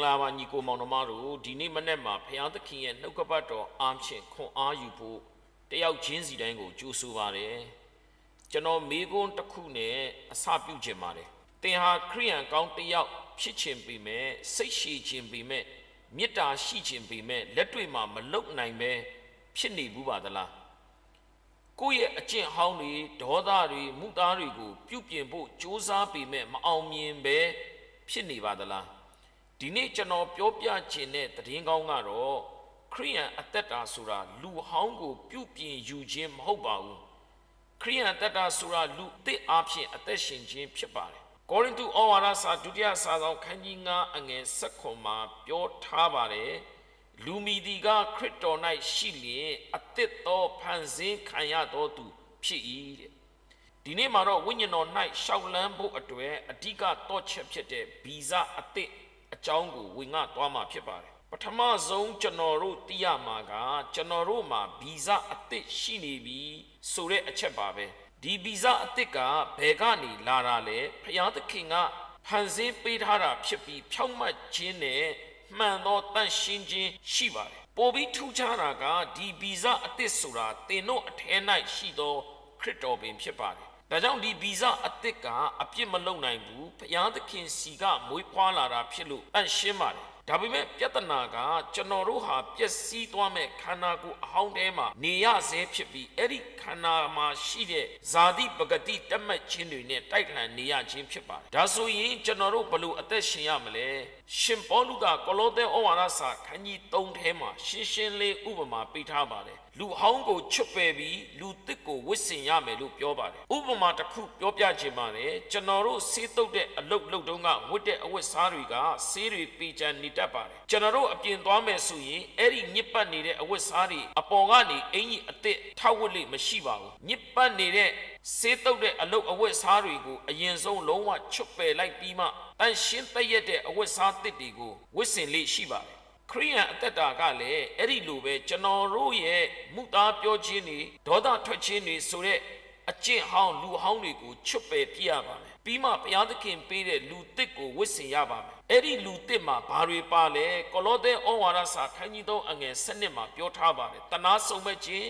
္ဂလာပါညီကိုမောင်နှမတို့ဒီနေ့မနေ့မှာဖျားသခင်ရဲ့နှုတ်ကပတ်တော်အားဖြင့်ခွန်အားယူဖို့တယောက်ချင်းစီတိုင်းကိုကြိုးဆိုပါတယ်ကျွန်တော်မေကွန်းတစ်ခုနဲ့အစပြုခြင်းပါတယ်သင်ဟာခရိယန်ကောင်းတယောက်ဖြစ်ခြင်းပေမဲ့စိတ်ရှိခြင်းပေမဲ့မေတ္တာရှိခြင်းပေမဲ့လက်တွေ့မှာမလုံနိုင်ပဲဖြစ်နေဘူးပါသလားကိုယ့်ရဲ့အကျင့်ဟောင်းတွေဒေါသတွေမူသားတွေကို ပြုပြင်ဖို့ကြိုးစားပေမဲ့မအောင်မြင်ပဲဖြစ်နေပါသလား ဒီနေ့ကျွန်တော်ပြောပြခြင်းတဲ့သတင်းကောင်းကတော့ခရိယန်အသက်တာဆိုတာလူဟောင်းကို ပြုပြင်ယူခြင်းမဟုတ်ပါဘူးခရိယန်အသက်တာဆိုတာလူအစ်အားဖြင့်အသက်ရှင်ခြင်းဖြစ်ပါတယ်ကောရိန္သုဩဝါဒစာဒုတိယစာဆောင်ခန်းကြီး9အငယ်7မှာပြောထားပါတယ်လူမီဒီကခရစ်တော်၌ရှိလျင်အသစ်သောဖန်ဆင်းခံရသောသူဖြစ်၏တဲ့ဒီနေ့မှာတော့ဝိညာဉ်တော်၌ရှောက်လန်းဖို့အတွက်အဓိကတော့ချက်ဖြစ်တဲ့ဗီဇအသစ် အကြောင်းကိုဝင်ငှသွားမှာဖြစ်ပါတယ်ပထမဆုံးကျွန်တော်တို့သိရမှာကကျွန်တော်တို့မှာဗီဇအသစ်ရှိနေပြီဆိုတဲ့အချက်ပါပဲဒီဗီဇအသစ်ကဘယ်ကနေလာတာလဲဖျားသခင်ကဖန်ဆင်းပေးထားတာဖြစ်ပြီးဖြောင့်မတ်ခြင်းနဲ့မှန်သောတန့်ရှင်းခြင်းရှိပါတယ်ပိုပြီးထူးခြားတာကဒီဗီဇအသစ်ဆိုတာသင်တို့အထဲ၌ရှိသောခရစ်တော်ပင်ဖြစ်ပါတယ် ဒါကြောင့်ဒီဗီဇအသစ်ကအပြစ်မလုံနိုင်ဘူးဘုရားသခင်စီကမွေးဖွားလာတာဖြစ်လို့အန့်ရှင်းပါတယ် ဒါပေမဲ့ပြဿနာကကျွန်တော်တို့ဟာပျက်စီးသွားမဲ့ခန္ဓာကိုယ်အဟောင်းထဲမှာနေရဆဲဖြစ်ပြီးအဲ့ဒီခန္ဓာမှာရှိတဲ့ဇာတိပဂတိတက်မှတ်ခြင်းတွေနဲ့တိုက်လှန်နေရခြင်းဖြစ်ပါတယ်ဒါဆိုရင်ကျွန်တော်တို့ဘလို့အသက်ရှင်ရမလဲရှင်ပေါလုကကောလောသဲဩဝါဒစာခန်းကြီး3ထဲမှာရှင်းရှင်းလေးဥပမာပေးထားပါတယ်လူဟောင်းကိုချွတ်ပယ်ပြီးလူတစ်ကိုဝစ်စင်ရမယ်လို့ပြောပါတယ်ဥပမာတစ်ခုပြောပြခြင်းပါတယ်ကျွန်တော်တို့ဆေးတုပ်တဲ့အလုတ်လုတ်တုံးကဝတ်တဲ့အဝတ်စားတွေကဆေးတွေပေချန်နေတတ်ပါတယ်ကျွန်တော်တို့အပြင်သွားမယ်ဆိုရင်အဲ့ဒီညစ်ပတ်နေတဲ့အဝတ်စားတွေအပေါ်ကနေအင်ကြီးအစ်စ်ထောက်ဝတ်လိမရှိပါဘူးညစ်ပတ်နေတဲ့ဆေးတုပ်တဲ့အလုတ်အဝတ်စားတွေကိုအရင်ဆုံးလုံးဝချွတ်ပယ်လိုက်ပြီးမှတန်ရှင်းတရက်တဲ့အဝတ်စားတစ်တွေကိုဝတ်ဆင်လေးရှိပါတယ်ခရိယန်အသက်တာကလည်းအဲ့ဒီလိုပဲကျွန်တော်တို့ရဲ့မူသားပြောခြင်းတွေဒေါသထွက်ခြင်းတွေဆိုတဲ့ အကျင့်ဟောင်းလူဟောင်းတွေကိုချွတ်ပယ်ပြရပါမယ်ပြီးမှဘုရားသခင်ပေးတဲ့လူတစ်ကိုဝတ်ဆင်ရပါမယ်အဲ့ဒီလူတစ်မှာဘာတွေပါလဲကောလောသဲဩဝါဒစာခန်းကြီး3အငယ်7မှာပြောထားပါတယ်တနာဆုံးမဲ့ခြင်း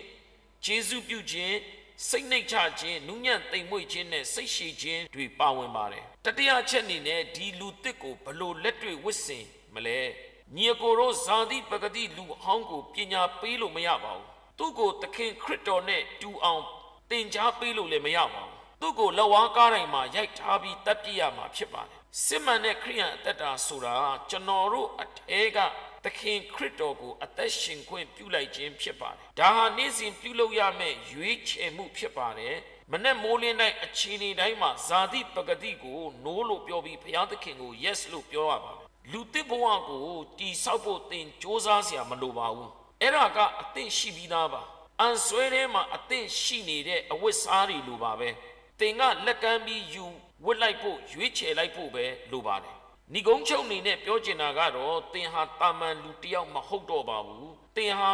ဂျေဇုပြုခြင်းစိတ်နှိတ်ချခြင်းနုညံ့သိမ်မွေ့ခြင်းနဲ့စိတ်ရှိခြင်းတွေပါဝင်ပါတယ်တတိယချက်အနေနဲ့ဒီလူတစ်ကိုဘလို့လက်တွေ့ဝတ်ဆင်မလဲညီအကိုတို့ဇာတိပဂတိလူအဟောင်းကိုပညာပေးလို့မရပါဘူးသူ့ကိုသခင်ခရစ်တော်နဲ့တူအောင် တင် जा ပေးလို့လည်းမရပါဘူးသူ့ကိုလက်ဝါးကားတိုင်းမှာရိုက်ထားပြီးတပ်ပြရမှာဖြစ်ပါတယ်စစ်မှန်တဲ့ခရိယန်အသက်တာဆိုတာကျွန်တော်တို့အထဲကသခင်ခရစ်တော်ကိုအသက်ရှင်ခွင့်ပြုလိုက်ခြင်းဖြစ်ပါတယ်ဒါဟာနေ့စဉ်ပြုလုပ်ရမယ့်ရွေးချယ်မှုဖြစ်ပါတယ်မနဲ့မိုးလင်းတိုင်းအချိန်တိုင်းမှာဇာတိပဂတိကို노လို့ပြောပြီးဘုရားသခင်ကို yes လို့ပြောရပါတယ်လူသစ်ဘဝကိုတိဆောက်ဖို့သင်စ조사စရာမလိုပါဘူးအဲ့ဒါကအသင့်ရှိပြီးသားပါ အန်ဆွဲထဲမှာအသင့်ရှိနေတဲ့အဝတ်စားတွေလိုပါပဲသင်ကလက်ကမ်းပြီးယူဝတ်လိုက်ဖို့ရွေးချယ်လိုက်ဖို့ပဲလိုပါတယ်ဏီကုန်းချုပ်အနေနဲ့ပြောချင်တာကတော့သင်ဟာတာမန်လူတစ်ယောက်မဟုတ်တော့ပါဘူးသင်ဟာ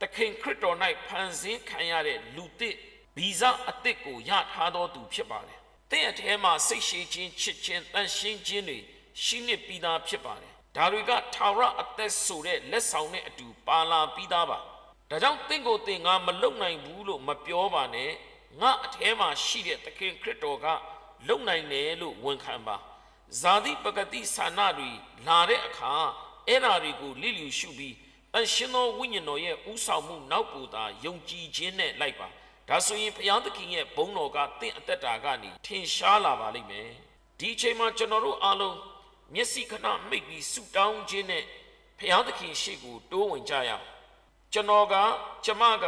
သခင်ခရစ်တော်၌ဖန်ဆင်းခံရတဲ့လူတစ်ဗီဇအသစ်ကိုရထားတော်သူဖြစ်ပါတယ်သင်အထဲမှာစိတ်ရှိခြင်းချစ်ခြင်းတန်ရှင်းခြင်းတွေရှိနေပြီးသားဖြစ်ပါတယ်ဒါတွေကထာဝရအသက်ဆိုတဲ့လက်ဆောင်နဲ့အတူပါလာပြီးသားပါ ဒါကြောင့်သင်ကိုသင်ငါမလုံနိုင်ဘူးလို့မပြောပါနဲ့ငါအထဲမှာရှိတဲ့သခင်ခရစ်တော်ကလုံနိုင်တယ်လို့ဝန်ခံပါဇာတိပဂတိဆန္ဒတွေလာတဲ့အခါအဲ့ဓာတွေကိုလိလျူရှုပြီးအရှင်သောဝိညာဉ်တော်ရဲ့ဥဆောင်မှုနောက်ပူတာယုံကြည်ခြင်းနဲ့လိုက်ပါဒါဆိုရင်ဘုရားသခင်ရဲ့ဘုန်းတော်ကတင့်အသက်တာကနေထင်ရှားလာပါလိမ့်မယ်ဒီအချိန်မှာကျွန်တော်တို့အားလုံးမျက်စိခဏမိတ်ပြီးဆူတောင်းခြင်းနဲ့ဘုရားသခင်ရှေ့ကိုတိုးဝင်ကြရအောင် ကျွန်တော်ကကျမက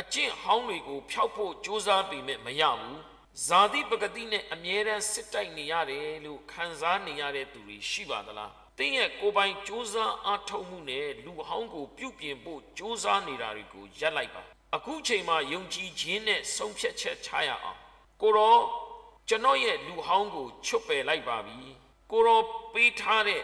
အကျင့်ဟောင်းတွေကိုဖျောက်ဖို့ကြိုးစားပေမဲ့မရဘူးဇာတိပဂတိနဲ့အမြဲတမ်းစစ်တိုက်နေရတယ်လို့ခံစားနေရတဲ့သူတွေရှိပါသလားတင်းရဲ့ကိုပိုင်ကြိုးစားအားထုတ်မှုနဲ့လူဟောင်းကိုပြုပြင်ဖို့ကြိုးစားနေတာတွေကိုရပ်လိုက်ပါအခုချိန်မှာယုံကြည်ခြင်းနဲ့ဆုံးဖြတ်ချက်ချရအောင်ကိုတော့ကျွန်တော်ရဲ့လူဟောင်းကိုချွတ်ပယ်လိုက်ပါပြီကိုတော့ပေးထားတဲ့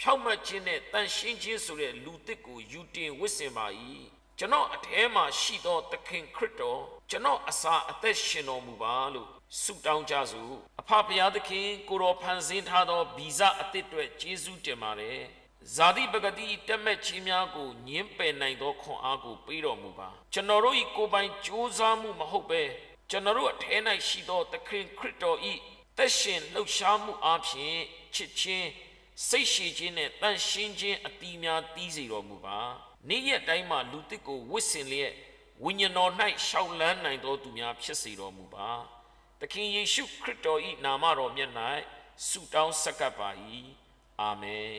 ဖြောက်မှတ်ခြင်းနဲ့တန်ရှင်းခြင်းဆိုတဲ့လူတစ်ကိုယူတင်ဝစ်စင်ပါ၏ကျွန်တော်အထဲမှာရှိသောသခင်ခရစ်တော်ကျွန်တော်အစာအသက်ရှင်တော်မူပါလို့ဆုတောင်းကြစို့အဖဖရာသခင်ကိုတော်ဖန်ဆင်းထားသောဗီဇအသစ်အတွက်ယေရှုတင်ပါတယ်ဇာတိပဂတိတက်မဲ့ခြင်းများကိုညှင်းပယ်နိုင်သောခွန်အားကိုပေးတော်မူပါကျွန်တော်တို့ဤကိုယ်ပိုင်ကြိုးစားမှုမဟုတ်ပဲကျွန်တော်တို့အထဲ၌ရှိသောသခင်ခရစ်တော်ဤသက်ရှင်လှုပ်ရှားမှုအပြင်ချစ်ချင်း စိတ်ရှိခြင်းနဲ့တန်ရှင်းခြင်းအတီးများတီးစေတော်မူပါနေ့ရက်တိုင်းမှာလူတစ်ကိုဝစ်စင်လျက်ဝိညာဉ်တော်၌ရှောက်လန်းနိုင်သောသူများဖြစ်စေတော်မူပါသခင်ယေရှုခရစ်တော်ဤနာမတော်မြတ်၌ဆုတောင်းဆက်ကပ်ပါ၏အာမင်